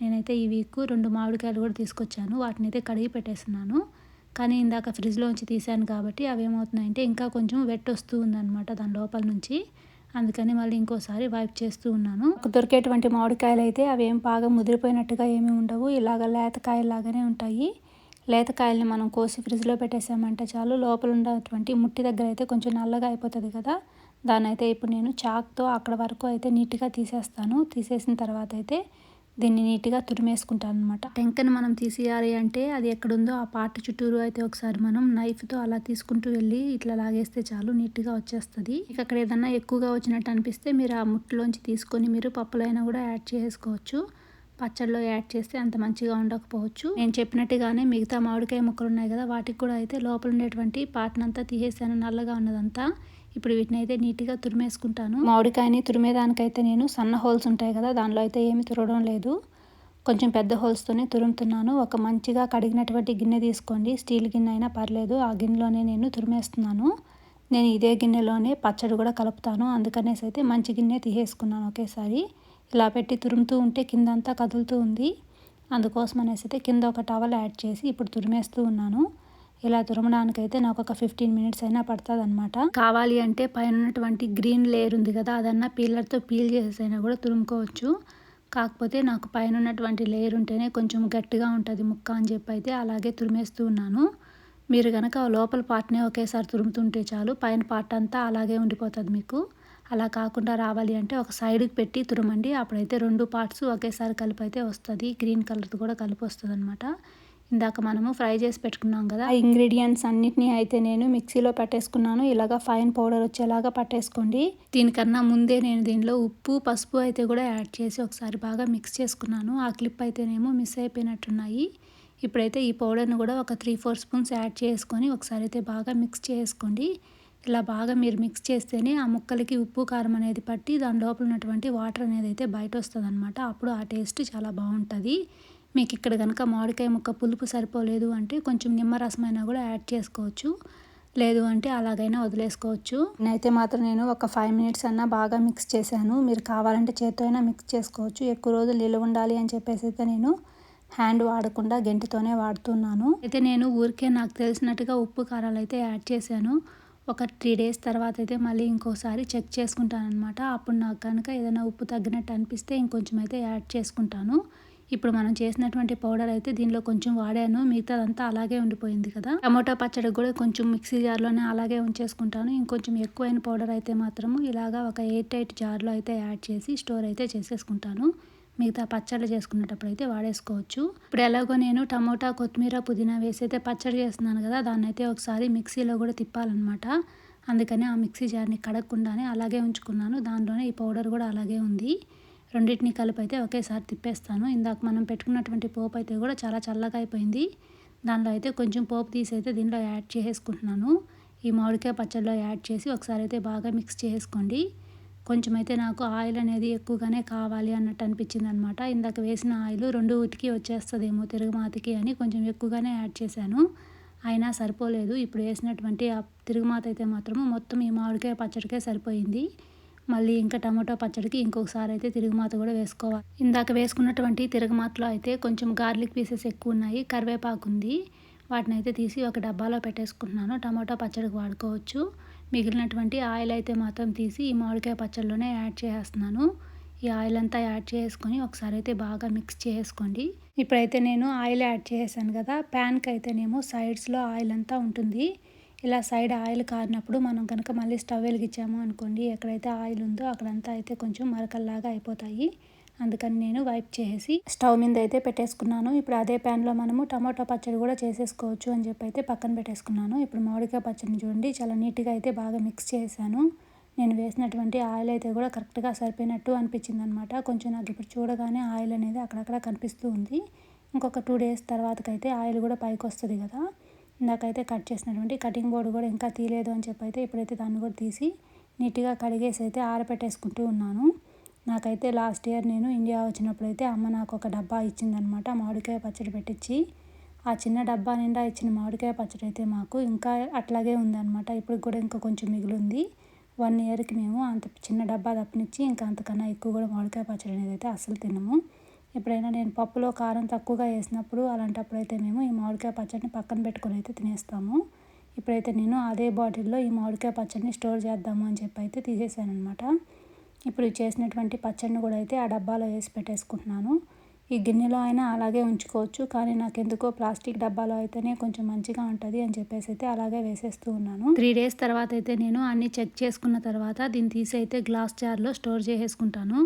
నేనైతే ఈ వీక్ రెండు మామిడికాయలు కూడా తీసుకొచ్చాను. వాటిని అయితే కడిగి పెట్టేస్తున్నాను. కానీ ఇందాక ఫ్రిడ్జ్లోంచి తీసాను కాబట్టి అవి ఏమవుతున్నాయంటే ఇంకా కొంచెం వెట్ వస్తూ ఉందన్నమాట దాని లోపల నుంచి. అందుకని మళ్ళీ ఇంకోసారి వైప్ చేస్తూ ఉన్నాను. దొరికేటువంటి మామిడికాయలు అయితే అవి ఏం బాగా ముదిరిపోయినట్టుగా ఏమీ ఉండవు. ఇలాగ లేతకాయలాగానే ఉంటాయి. లేతకాయల్ని మనం కోసి ఫ్రిడ్జ్లో పెట్టేసామంటే చాలు. లోపల ఉన్నటువంటి ముట్టి దగ్గర అయితే కొంచెం నల్లగా అయిపోతుంది కదా. దాన్ని అయితే ఇప్పుడు నేను చాక్తో అక్కడ వరకు అయితే నీట్గా తీసేస్తాను. తీసేసిన తర్వాత అయితే దీన్ని నీట్గా తురిమేసుకుంటాను అనమాట టెంకను మనం తీసేయాలి అంటే అది ఎక్కడుందో ఆ పార్ట్ చుట్టూరు అయితే ఒకసారి మనం నైఫ్తో అలా తీసుకుంటూ వెళ్ళి ఇట్లా లాగేస్తే చాలు నీట్గా వచ్చేస్తుంది. ఇక అక్కడ ఏదన్నా ఎక్కువగా వచ్చినట్టు అనిపిస్తే మీరు ఆ ముట్టులోంచి తీసుకొని మీరు పప్పులైనా కూడా యాడ్ చేసుకోవచ్చు. పచ్చళ్ళలో యాడ్ చేస్తే అంత మంచిగా ఉండకపోవచ్చు. నేను చెప్పినట్టుగానే మిగతా మామిడికాయ ముక్కలు ఉన్నాయి కదా వాటికి కూడా అయితే లోపల ఉండేటువంటి పాటనంతా తీసేసాను నల్లగా ఉన్నదంతా. ఇప్పుడు వీటిని అయితే నీట్గా తురిమేసుకుంటాను. మామిడికాయని తురిమేదానికైతే నేను సన్న హోల్స్ ఉంటాయి కదా దానిలో అయితే ఏమి తురవడం లేదు. కొంచెం పెద్ద హోల్స్తోనే తురుముతున్నాను. ఒక మంచిగా కడిగినటువంటి గిన్నె తీసుకోండి. స్టీల్ గిన్నె అయినా పర్లేదు ఆ గిన్నెలోనే నేను తురిమేస్తున్నాను. నేను ఇదే గిన్నెలోనే పచ్చడి కూడా కలుపుతాను. అందుకనేసి అయితే మంచి గిన్నె తీసేసుకున్నాను ఒకేసారి. ఇలా పెట్టి తురుముతూ ఉంటే కిందంతా కదులుతూ ఉంది. అందుకోసం అనేసి అయితే కింద ఒక టవల్ యాడ్ చేసి ఇప్పుడు తురిమేస్తూ ఉన్నాను. ఇలా తురమడానికైతే నాకు ఒక ఫిఫ్టీన్ మినిట్స్ అయినా పడుతుంది అనమాట కావాలి అంటే పైన ఉన్నటువంటి గ్రీన్ లేయర్ ఉంది కదా అదన్నా పీలర్తో పీల్ చేసేసైనా కూడా తురుముకోవచ్చు. కాకపోతే నాకు పైన ఉన్నటువంటి లేయర్ ఉంటేనే కొంచెం గట్టిగా ఉంటుంది ముక్క అని చెప్పి అయితే అలాగే తురిమేస్తూ ఉన్నాను. మీరు కనుక లోపల పార్ట్నే ఒకేసారి తురుముతుంటే చాలు పైన పార్ట్ అంతా అలాగే ఉండిపోతుంది మీకు. అలా కాకుండా రావాలి అంటే ఒక సైడ్కి పెట్టి తురమండి అప్పుడైతే రెండు పార్ట్స్ ఒకేసారి కలిపి అయితే వస్తుంది గ్రీన్ కలర్ కూడా కలిపి వస్తుంది అనమాట ఇందాక మనము ఫ్రై చేసి పెట్టుకున్నాం కదా ఆ ఇంగ్రీడియంట్స్ అన్నిటినీ అయితే నేను మిక్సీలో పట్టేసుకున్నాను. ఇలాగా ఫైన్ పౌడర్ వచ్చేలాగా పట్టేసుకోండి. దీనికన్నా ముందే నేను దీనిలో ఉప్పు పసుపు అయితే కూడా యాడ్ చేసి ఒకసారి బాగా మిక్స్ చేసుకున్నాను. ఆ క్లిప్ అయితేనేమో మిస్ అయిపోయినట్టున్నాయి. ఇప్పుడైతే ఈ పౌడర్ని కూడా ఒక త్రీ ఫోర్ స్పూన్స్ యాడ్ చేసుకొని ఒకసారి అయితే బాగా మిక్స్ చేసుకోండి. ఇలా బాగా మీరు మిక్స్ చేస్తేనే ఆ ముక్కలకి ఉప్పు కారం అనేది పట్టి దాని లోపల ఉన్నటువంటి వాటర్ అనేది అయితే బయట వస్తుంది అనమాట అప్పుడు ఆ టేస్ట్ చాలా బాగుంటుంది. మీకు ఇక్కడ కనుక మామిడికాయ ముక్క పులుపు సరిపోలేదు అంటే కొంచెం నిమ్మరసమైనా కూడా యాడ్ చేసుకోవచ్చు. లేదు అంటే అలాగైనా వదిలేసుకోవచ్చు. నేనైతే మాత్రం నేను ఒక ఫైవ్ మినిట్స్ అన్నా బాగా మిక్స్ చేశాను. మీరు కావాలంటే చేత్తో అయినా మిక్స్ చేసుకోవచ్చు. ఎక్కువ రోజులు నిలువ ఉండాలి అని చెప్పేసి అయితే నేను హ్యాండ్ వాడకుండా గెంటితోనే వాడుతున్నాను. అయితే నేను ఊరికే నాకు తెలిసినట్టుగా ఉప్పు కారాలు అయితే యాడ్ చేశాను. ఒక త్రీ డేస్ తర్వాత అయితే మళ్ళీ ఇంకోసారి చెక్ చేసుకుంటాను అనమాట అప్పుడు నాకు కనుక ఏదైనా ఉప్పు తగ్గినట్టు అనిపిస్తే ఇంకొంచెం అయితే యాడ్ చేసుకుంటాను. ఇప్పుడు మనం చేసినటువంటి పౌడర్ అయితే దీనిలో కొంచెం వాడాను. మిగతాదంతా అలాగే ఉండిపోయింది కదా. టమోటా పచ్చడి కూడా కొంచెం మిక్సీ జార్లోనే అలాగే ఉంచేసుకుంటాను. ఇంకొంచెం ఎక్కువైన పౌడర్ అయితే మాత్రము ఇలాగా ఒక ఎయిట్ ఎయిట్ జార్లో అయితే యాడ్ చేసి స్టోర్ అయితే చేసేసుకుంటాను. మిగతా పచ్చళ్ళు చేసుకునేటప్పుడు అయితే వాడేసుకోవచ్చు. ఇప్పుడు ఎలాగో నేను టమోటా కొత్తిమీర పుదీనా వేసి అయితే పచ్చడి చేస్తున్నాను కదా దాన్ని అయితే ఒకసారి మిక్సీలో కూడా తిప్పాలన్నమాట. అందుకని ఆ మిక్సీ జార్ని కడగకుండానే అలాగే ఉంచుకున్నాను. దానిలోనే ఈ పౌడర్ కూడా అలాగే ఉంది. రెండింటిని కలిపి అయితే ఒకేసారి తిప్పేస్తాను. ఇందాక మనం పెట్టుకున్నటువంటి పోపు అయితే కూడా చాలా చల్లగా అయిపోయింది. దానిలో అయితే కొంచెం పోపు తీసి అయితే దీనిలో యాడ్ చేసుకుంటున్నాను ఈ మామిడికాయ పచ్చడిలో యాడ్ చేసి ఒకసారి అయితే బాగా మిక్స్ చేసుకోండి. కొంచెం అయితే నాకు ఆయిల్ అనేది ఎక్కువగానే కావాలి అన్నట్టు అనిపించింది అనమాట ఇందాక వేసిన ఆయిల్ రెండు ఉతికి వచ్చేస్తుందేమో తిరుగుమాతకి అని కొంచెం ఎక్కువగానే యాడ్ చేశాను. అయినా సరిపోలేదు. ఇప్పుడు వేసినటువంటి ఆ తిరుగుమాత అయితే మాత్రము మొత్తం ఈ మామిడికాయ పచ్చడికే సరిపోయింది. మళ్ళీ ఇంకా టమాటో పచ్చడికి ఇంకొకసారి అయితే తిరుగుమాత కూడా వేసుకోవాలి. ఇందాక వేసుకున్నటువంటి తిరుగుమాతలో అయితే కొంచెం గార్లిక్ పీసెస్ ఎక్కువ ఉన్నాయి కరివేపాకు ఉంది. వాటిని అయితే తీసి ఒక డబ్బాలో పెట్టేసుకుంటున్నాను. టమాటో పచ్చడికి వాడుకోవచ్చు. మిగిలినటువంటి ఆయిల్ అయితే మాత్రం తీసి ఈ మామిడికాయ పచ్చడిలోనే యాడ్ చేసేస్తున్నాను. ఈ ఆయిల్ అంతా యాడ్ చేసుకొని ఒకసారి అయితే బాగా మిక్స్ చేసుకోండి. ఇప్పుడైతే నేను ఆయిల్ యాడ్ చేసాను కదా ప్యాన్కి అయితేనేమో సైడ్స్లో ఆయిల్ అంతా ఉంటుంది. ఇలా సైడ్ ఆయిల్ కారినప్పుడు మనం కనుక మళ్ళీ స్టవ్ వెలిగించాము అనుకోండి ఎక్కడైతే ఆయిల్ ఉందో అక్కడంతా అయితే కొంచెం మరకల్లాగా అయిపోతాయి. అందుకని నేను వైప్ చేసి స్టవ్ మీద అయితే పెట్టేసుకున్నాను. ఇప్పుడు అదే ప్యాన్లో మనము టమాటో పచ్చడి కూడా చేసేసుకోవచ్చు అని చెప్పి అయితే పక్కన పెట్టేసుకున్నాను. ఇప్పుడు మామిడికాయ పచ్చడిని చూడండి చాలా నీట్గా అయితే బాగా మిక్స్ చేశాను నేను వేసినటువంటి ఆయిల్ అయితే కూడా కరెక్ట్గా సరిపోయినట్టు అనిపించింది అనమాట కొంచెం నాకు ఇప్పుడు చూడగానే ఆయిల్ అనేది అక్కడక్కడ కనిపిస్తూ ఉంది. ఇంకొక టూ డేస్ తర్వాతకైతే ఆయిల్ కూడా పైకి వస్తుంది కదా. ఇందాకైతే కట్ చేసినటువంటి కటింగ్ బోర్డు కూడా ఇంకా తీయలేదు అని చెప్పి అయితే ఇప్పుడైతే దాన్ని కూడా తీసి నీట్గా కడిగేసి అయితే ఆరపెట్టేసుకుంటూ ఉన్నాను. నాకైతే లాస్ట్ ఇయర్ నేను ఇండియా వచ్చినప్పుడు అయితే అమ్మ నాకు ఒక డబ్బా ఇచ్చిందనమాట మామిడికాయ పచ్చడి పెట్టించి ఆ చిన్న డబ్బా నిండా ఇచ్చిన మామిడికాయ పచ్చడి అయితే మాకు ఇంకా అట్లాగే ఉందన్నమాట. ఇప్పుడు కూడా ఇంకా కొంచెం మిగిలింది. వన్ ఇయర్కి మేము అంత చిన్న డబ్బా తప్పనిచ్చి ఇంకా అంతకన్నా ఎక్కువ కూడా మామిడికాయ పచ్చడి అనేది అయితే అస్సలు తినము. ఎప్పుడైనా నేను పప్పులో కారం తక్కువగా వేసినప్పుడు అలాంటప్పుడు అయితే మేము ఈ మామిడికాయ పచ్చడిని పక్కన పెట్టుకొని అయితే తినేస్తాము. ఇప్పుడైతే నేను అదే బాటిల్లో ఈ మామిడికాయ పచ్చడిని స్టోర్ చేద్దాము అని చెప్పి అయితే తీసేసాను అనమాట ఇప్పుడు చేసినటువంటి పచ్చడిని కూడా అయితే ఆ డబ్బాలో వేసి పెట్టేసుకుంటున్నాను. ఈ గిన్నెలో అయినా అలాగే ఉంచుకోవచ్చు కానీ నాకు ఎందుకో ప్లాస్టిక్ డబ్బాలో అయితేనే కొంచెం మంచిగా ఉంటుంది అని చెప్పేసి అయితే అలాగే వేసేస్తూ ఉన్నాను. త్రీ డేస్ తర్వాత అయితే నేను అన్ని చెక్ చేసుకున్న తర్వాత దీన్ని తీసి అయితే గ్లాస్ జార్లో స్టోర్ చేసేసుకుంటాను.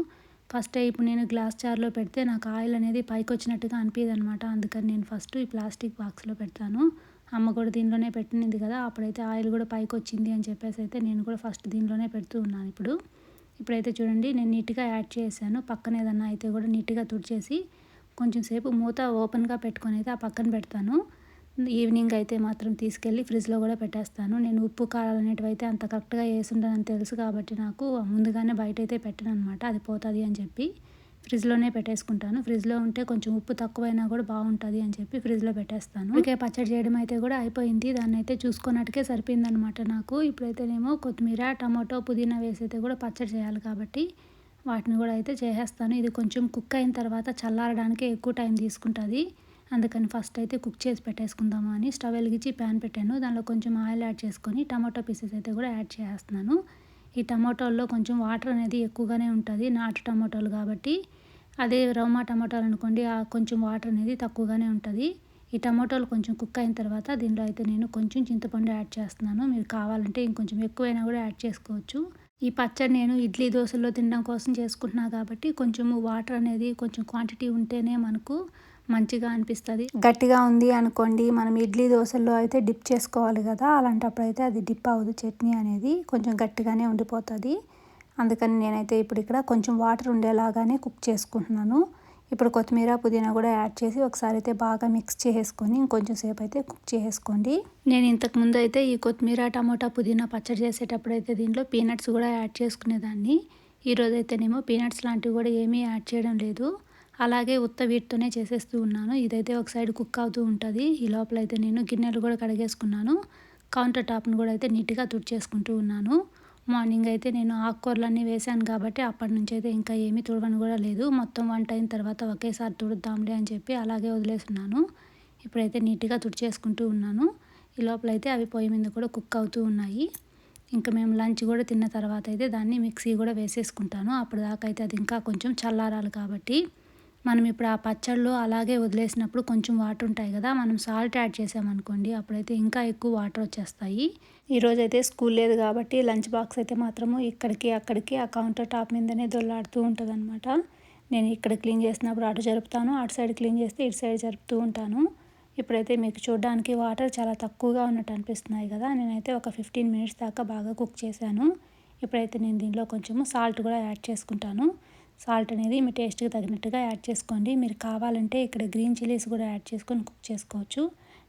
ఫస్ట్ ఇప్పుడు నేను గ్లాస్ జార్లో పెడితే నాకు ఆయిల్ అనేది పైకి వచ్చినట్టుగా అనిపించదు అనమాట అందుకని నేను ఫస్ట్ ఈ ప్లాస్టిక్ బాక్స్లో పెడతాను. అమ్మ కూడా దీనిలోనే పెట్టింది కదా అప్పుడైతే ఆయిల్ కూడా పైకి వచ్చింది అని చెప్పేసి అయితే నేను కూడా ఫస్ట్ దీనిలోనే పెడుతూ ఉన్నాను ఇప్పుడు. ఇప్పుడైతే చూడండి నేను నీట్గా యాడ్ చేశాను. పక్కన ఏదన్నా అయితే కూడా నీట్గా తుడిచేసి కొంచెం సేపు మూత ఓపెన్గా పెట్టుకొని అయితే ఆ పక్కన పెడతాను. ఈవినింగ్ అయితే మాత్రం తీసుకెళ్ళి ఫ్రిడ్జ్లో కూడా పెట్టేస్తాను. నేను ఉప్పు కారాలు అనేటివి అయితే అంత కరెక్ట్గా వేసి ఉండదని తెలుసు కాబట్టి నాకు ముందుగానే బయట అయితే పెట్టను అనమాట అది పోతుంది అని చెప్పి ఫ్రిడ్జ్లోనే పెట్టేసుకుంటాను. ఫ్రిడ్జ్లో ఉంటే కొంచెం ఉప్పు తక్కువైనా కూడా బాగుంటుంది అని చెప్పి ఫ్రిడ్జ్లో పెట్టేస్తాను. ఇకే పచ్చడి చేయడం అయితే కూడా అయిపోయింది. దాన్ని అయితే చూసుకున్నట్టుకే సరిపోయిందనమాట నాకు. ఇప్పుడైతేనేమో కొత్తిమీర టమాటో పుదీనా వేసి అయితే కూడా పచ్చడి చేయాలి కాబట్టి వాటిని కూడా అయితే చేసేస్తాను. ఇది కొంచెం కుక్ అయిన తర్వాత చల్లారడానికి ఎక్కువ టైం తీసుకుంటుంది. అందుకని ఫస్ట్ అయితే కుక్ చేసి పెట్టేసుకుందాము అని స్టవ్ వెలిగించి ప్యాన్ పెట్టాను. దానిలో కొంచెం ఆయిల్ యాడ్ చేసుకొని టమాటో పీసెస్ అయితే కూడా యాడ్ చేస్తున్నాను. ఈ టమాటోల్లో కొంచెం వాటర్ అనేది ఎక్కువగానే ఉంటుంది నాటు టమాటోలు కాబట్టి. అదే రౌమా టమాటోలు అనుకోండి ఆ కొంచెం వాటర్ అనేది తక్కువగానే ఉంటుంది. ఈ టమాటోలు కొంచెం కుక్ అయిన తర్వాత దీనిలో అయితే నేను కొంచెం చింతపండు యాడ్ చేస్తున్నాను. మీరు కావాలంటే ఇంకొంచెం ఎక్కువైనా కూడా యాడ్ చేసుకోవచ్చు. ఈ పచ్చడి నేను ఇడ్లీ దోశల్లో తినడం కోసం చేసుకుంటున్నాను కాబట్టి కొంచెం వాటర్ అనేది కొంచెం క్వాంటిటీ ఉంటేనే మనకు మంచిగా అనిపిస్తుంది. గట్టిగా ఉంది అనుకోండి మనం ఇడ్లీ దోశల్లో అయితే డిప్ చేసుకోవాలి కదా అలాంటప్పుడు అయితే అది డిప్ అవ్వదు. చట్నీ అనేది కొంచెం గట్టిగానే ఉండిపోతుంది. అందుకని నేనైతే ఇప్పుడు ఇక్కడ కొంచెం వాటర్ ఉండేలాగానే కుక్ చేసుకుంటున్నాను. ఇప్పుడు కొత్తిమీర పుదీనా కూడా యాడ్ చేసి ఒకసారి అయితే బాగా మిక్స్ చేసుకొని ఇంకొంచెం సేపు అయితే కుక్ చేసుకోండి. నేను ఇంతకు ముందు అయితే ఈ కొత్తిమీర టమోటా పుదీనా పచ్చడి చేసేటప్పుడు అయితే దీంట్లో పీనట్స్ కూడా యాడ్ చేసుకునేదాన్ని. ఈరోజు అయితేనేమో పీనట్స్ లాంటివి కూడా ఏమీ యాడ్ చేయడం లేదు. అలాగే ఉత్త వీటితోనే చేసేస్తూ ఉన్నాను. ఇదైతే ఒక సైడ్ కుక్ అవుతూ ఉంటుంది. ఈ లోపల అయితే నేను గిన్నెలు కూడా కడిగేసుకున్నాను. కౌంటర్ టాప్ను కూడా అయితే నీట్గా తుడిచేసుకుంటూ ఉన్నాను. మార్నింగ్ అయితే నేను ఆకుకూరలన్నీ వేశాను కాబట్టి అప్పటి నుంచి అయితే ఇంకా ఏమీ తుడవని కూడా లేదు. మొత్తం వంట అయిన తర్వాత ఒకేసారి తుడుద్దాంలే అని చెప్పి అలాగే వదిలేస్తున్నాను. ఇప్పుడైతే నీట్గా తుడిచేసుకుంటూ ఉన్నాను. ఈ లోపల అయితే అవి పొయ్యి మీద కూడా కుక్ అవుతూ ఉన్నాయి. ఇంకా మేము లంచ్ కూడా తిన్న తర్వాత అయితే దాన్ని మిక్సీ కూడా వేసేసుకుంటాను. అప్పుడు దాకా అయితే అది ఇంకా కొంచెం చల్లారాలి కాబట్టి. మనం ఇప్పుడు ఆ పచ్చళ్ళు అలాగే వదిలేసినప్పుడు కొంచెం వాటర్ ఉంటాయి కదా మనం సాల్ట్ యాడ్ చేసామనుకోండి అప్పుడైతే ఇంకా ఎక్కువ వాటర్ వచ్చేస్తాయి. ఈరోజైతే స్కూల్ లేదు కాబట్టి లంచ్ బాక్స్ అయితే మాత్రము ఇక్కడికి అక్కడికి ఆ కౌంటర్ టాప్ మీదనే దొల్లాడుతూ ఉంటుందనమాట నేను ఇక్కడ క్లీన్ చేసినప్పుడు అటు జరుపుతాను అటు సైడ్ క్లీన్ చేస్తే ఇటు సైడ్ జరుపుతూ ఉంటాను. ఇప్పుడైతే మీకు చూడడానికి వాటర్ చాలా తక్కువగా ఉన్నట్టు అనిపిస్తున్నాయి కదా నేనైతే ఒక ఫిఫ్టీన్ మినిట్స్ దాకా బాగా కుక్ చేశాను. ఇప్పుడైతే నేను దీనిలో కొంచెము సాల్ట్ కూడా యాడ్ చేసుకుంటాను. సాల్ట్ అనేది మీ టేస్ట్కి తగినట్టుగా యాడ్ చేసుకోండి. మీరు కావాలంటే ఇక్కడ గ్రీన్ చిల్లీస్ కూడా యాడ్ చేసుకొని కుక్ చేసుకోవచ్చు.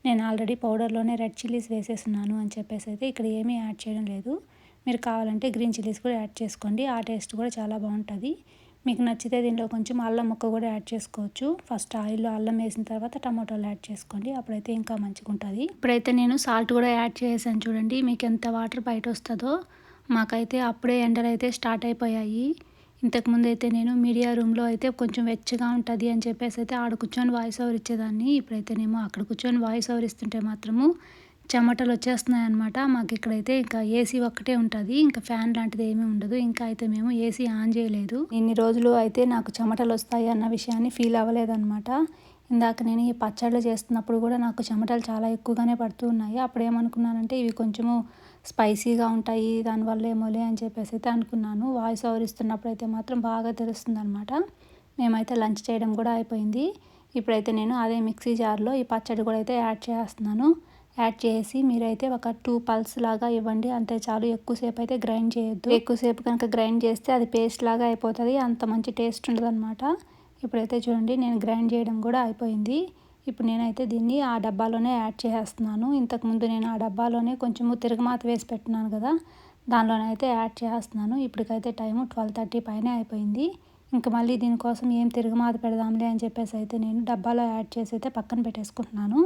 నేను ఆల్రెడీ పౌడర్లోనే రెడ్ చిల్లీస్ వేసేస్తున్నాను అని చెప్పేసి అయితే ఇక్కడ ఏమీ యాడ్ చేయడం లేదు. మీరు కావాలంటే గ్రీన్ చిల్లీస్ కూడా యాడ్ చేసుకోండి. ఆ టేస్ట్ కూడా చాలా బాగుంటుంది. మీకు నచ్చితే దీనిలో కొంచెం అల్లం ముక్క కూడా యాడ్ చేసుకోవచ్చు. ఫస్ట్ ఆయిల్లో అల్లం వేసిన తర్వాత టమాటోలు యాడ్ చేసుకోండి. అప్పుడైతే ఇంకా మంచిగా ఉంటుంది ఇప్పుడైతే నేను సాల్ట్ కూడా యాడ్ చేసాను చూడండి. మీకు ఎంత వాటర్ బయట వస్తుందో మాకైతే అప్పుడే ఎండలు అయితే స్టార్ట్ అయిపోయాయి. ఇంతకుముందు అయితే నేను మీడియా రూమ్లో అయితే కొంచెం వెచ్చగా ఉంటుంది అని చెప్పేసి అయితే ఆడ కూర్చొని వాయిస్ ఓవర్ ఇచ్చేదాన్ని. ఇప్పుడైతేనేమో అక్కడ కూర్చొని వాయిస్ ఓవర్ ఇస్తుంటే మాత్రము చెమటలు వచ్చేస్తున్నాయి అనమాట మాకు ఇక్కడైతే ఇంకా ఏసీ ఒక్కటే ఉంటుంది. ఇంకా ఫ్యాన్ లాంటిది ఏమీ ఉండదు. ఇంకా అయితే మేము ఏసీ ఆన్ చేయలేదు. ఇన్ని రోజులు అయితే నాకు చెమటలు వస్తాయి అన్న విషయాన్ని ఫీల్ అవ్వలేదన్నమాట. ఇందాక నేను ఈ పచ్చళ్ళు చేస్తున్నప్పుడు కూడా నాకు చెమటలు చాలా ఎక్కువగానే పడుతూ ఉన్నాయి. అప్పుడు ఏమనుకున్నానంటే ఇవి కొంచెము స్పైసీగా ఉంటాయి దానివల్ల ఏమోలే అని చెప్పేసి అయితే అనుకున్నాను. వాయిస్ ఓవర్ ఇస్తున్నప్పుడు అయితే మాత్రం బాగా తెలుస్తుంది అనమాట మేమైతే లంచ్ చేయడం కూడా అయిపోయింది. ఇప్పుడైతే నేను అదే మిక్సీ జార్లో ఈ పచ్చడి కూడా అయితే యాడ్ చేస్తున్నాను. యాడ్ చేసి మీరైతే ఒక టూ పల్స్ లాగా ఇవ్వండి. అంతే చాలు ఎక్కువసేపు అయితే గ్రైండ్ చేయొద్దు. ఎక్కువసేపు కనుక గ్రైండ్ చేస్తే అది పేస్ట్ లాగా అయిపోతుంది అంత మంచి టేస్ట్ ఉండదు అనమాట ఇప్పుడైతే చూడండి నేను గ్రైండ్ చేయడం కూడా అయిపోయింది. ఇప్పుడు నేనైతే దీన్ని ఆ డబ్బాలోనే యాడ్ చేసేస్తున్నాను. ఇంతకుముందు నేను ఆ డబ్బాలోనే కొంచెము తిరగమాత వేసి పెట్టినాను కదా దానిలోనే అయితే యాడ్ చేస్తున్నాను ఇప్పటికైతే టైము ట్వెల్వ్ థర్టీ పైనే అయిపోయింది. ఇంకా మళ్ళీ దీనికోసం ఏం తిరగమాత పెడదాంలే అని చెప్పేసి అయితే నేను డబ్బాలో యాడ్ చేసి అయితే పక్కన పెట్టేసుకుంటున్నాను.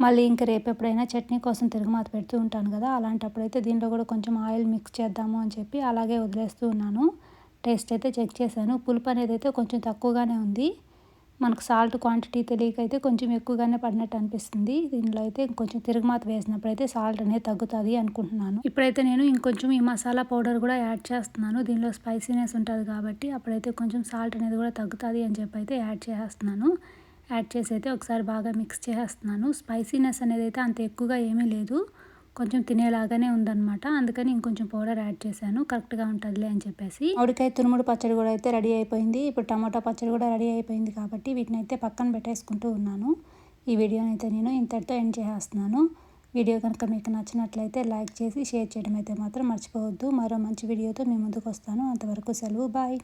మళ్ళీ ఇంకా రేపు ఎప్పుడైనా చట్నీ కోసం తిరగమాత పెడుతూ ఉంటాను కదా అలాంటప్పుడు అయితే దీంట్లో కూడా కొంచెం ఆయిల్ మిక్స్ చేద్దాము అని చెప్పి అలాగే వదిలేస్తూ ఉన్నాను. టేస్ట్ అయితే చెక్ చేశాను. పులుపు అనేది అయితే కొంచెం తక్కువగానే ఉంది. మనకు సాల్ట్ క్వాంటిటీ తెలియకైతే కొంచెం ఎక్కువగానే పడినట్టు అనిపిస్తుంది. దీనిలో అయితే కొంచెం తిరుగుమాత వేసినప్పుడు అయితే సాల్ట్ అనేది తగ్గుతుంది అనుకుంటున్నాను. ఇప్పుడైతే నేను ఇంకొంచెం ఈ మసాలా పౌడర్ కూడా యాడ్ చేస్తున్నాను. దీనిలో స్పైసీనెస్ ఉంటుంది కాబట్టి అప్పుడైతే కొంచెం సాల్ట్ అనేది కూడా తగ్గుతుంది అని చెప్పి అయితే యాడ్ చేస్తున్నాను. యాడ్ చేసి అయితే ఒకసారి బాగా మిక్స్ చేస్తున్నాను. స్పైసీనెస్ అనేది అయితే అంత ఎక్కువగా ఏమీ లేదు. కొంచెం తినేలాగానే ఉందన్నమాట. అందుకని ఇంకొంచెం పౌడర్ యాడ్ చేశాను. కరెక్ట్గా ఉంటుందిలే అని చెప్పేసి. ఆవిడకాయ తురుముడు పచ్చడి కూడా అయితే రెడీ అయిపోయింది. ఇప్పుడు టమాటా పచ్చడి కూడా రెడీ అయిపోయింది కాబట్టి వీటిని అయితే పక్కన పెట్టేసుకుంటూ ఉన్నాను. ఈ వీడియోని అయితే నేను ఇంతటితో ఎండ్ చేస్తున్నాను వీడియో కనుక మీకు నచ్చినట్లయితే లైక్ చేసి షేర్ చేయడం అయితే మాత్రం మర్చిపోవద్దు. మరో మంచి వీడియోతో మీ ముందుకు వస్తాను. అంతవరకు సెలవు. బాయ్.